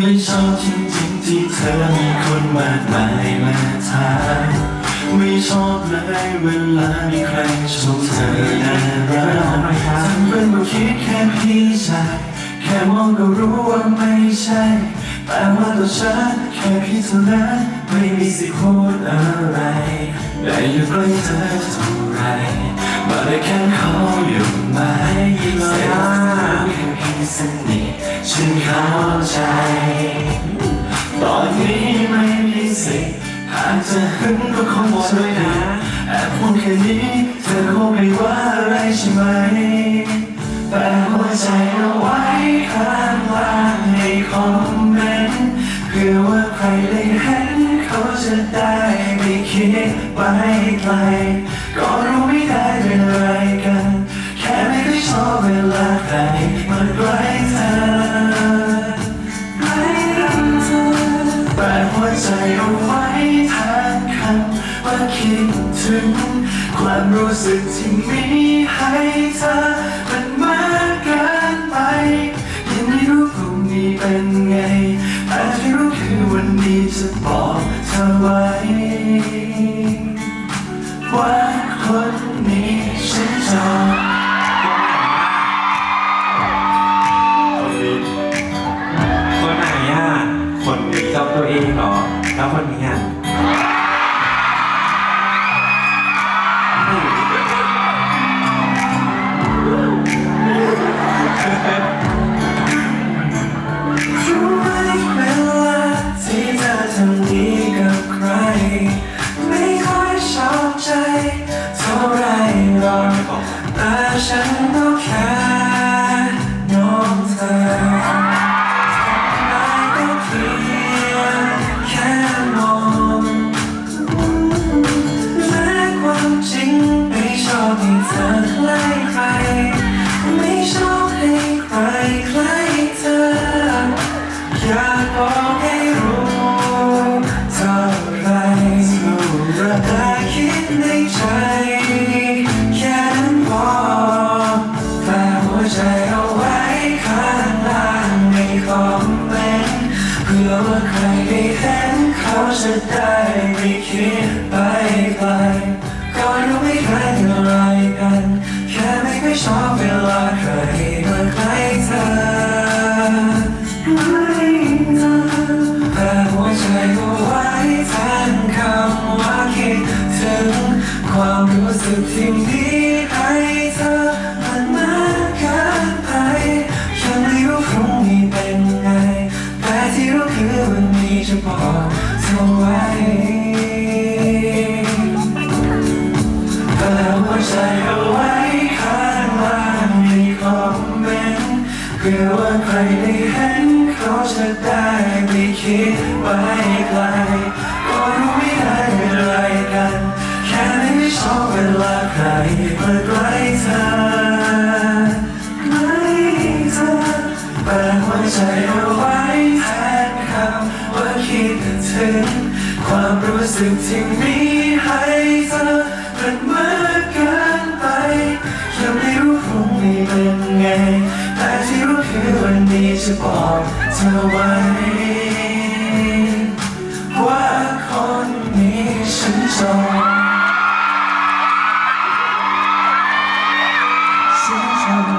ไม่ชอบจริงๆที่เธอมีคนมากมายมาถามไม่ชอบเลยเวลามีใครชมเธอน่ารักทำเป็นว่าคิดแค่พี่ชายแค่มองก็รู้ว่าไม่ใช่ แต่ว่าตัวฉันแค่พี่เท่านั้นไม่มีสิทธิ์พูดอะไรได้อยู่ใกล้เธอเท่าไรมาได้แค่ขาอยู่ไหมยิ้มเลยอะแค่พี่สนิท ฉันเข้าใจ ตอนนี้ไม่มีสิทธิ์หากจะหึงก็คงจะดีแอบพูดแค่นี้เธอคงไม่ว่าอะไรใช่ไหม แต่หัวใจเอาไว้ข้างล่างในคอมเมนต์เพื่อว่าใครได้เห็นเขาจะได้ไม่คิดไปไกล ก็รู้ไม่ได้ ความรู้สึกที่มีให้เธอมันมากเกินไปยังไม่รู้พรุ่งนี้เป็นไงแต่ที่รู้คือวันนี้จะบอกเธอไว้ ว่าคนนี้ฉันชอบคนไหนอะคนนี้จำตัวเองเหรอ แล้วคนนี้อะ ฉันก็แค่น้องเธอได้ก็เพียงแค่มองและความจริงไม่ชอบให้เธอใกล้ใคร ไม่ชอบให้ใครใกล้เธอ อยากบอกให้รู้เท่าไรแต่คิดในใจ จะได้ไม่คิดไปไกลก็รู้ไม่ใครอะไรกัน แค่ไม่ค่อยชอบเวลาใครมาใกล้เธอเธอแต่หัวใจก็ไว้แทนคำว่าคิดถึงความรู้สึกที่มี ใจเอาไว้ข้างล่างในคอมเมนต์เพื่อว่าใครได้เห็นเขาจะได้ไม่คิดไปไกลก็รู้ไม่ได้เป็นไรกัน แค่ไม่ชอบเวลาใครมาใกล้เธอไม่เธอแต่หัวใจเอาไว้แทนคำว่าคิดถึงความรู้สึกที่มี จะบอกเธอไว้ว่าคนนี้ฉันจองฉันชอบ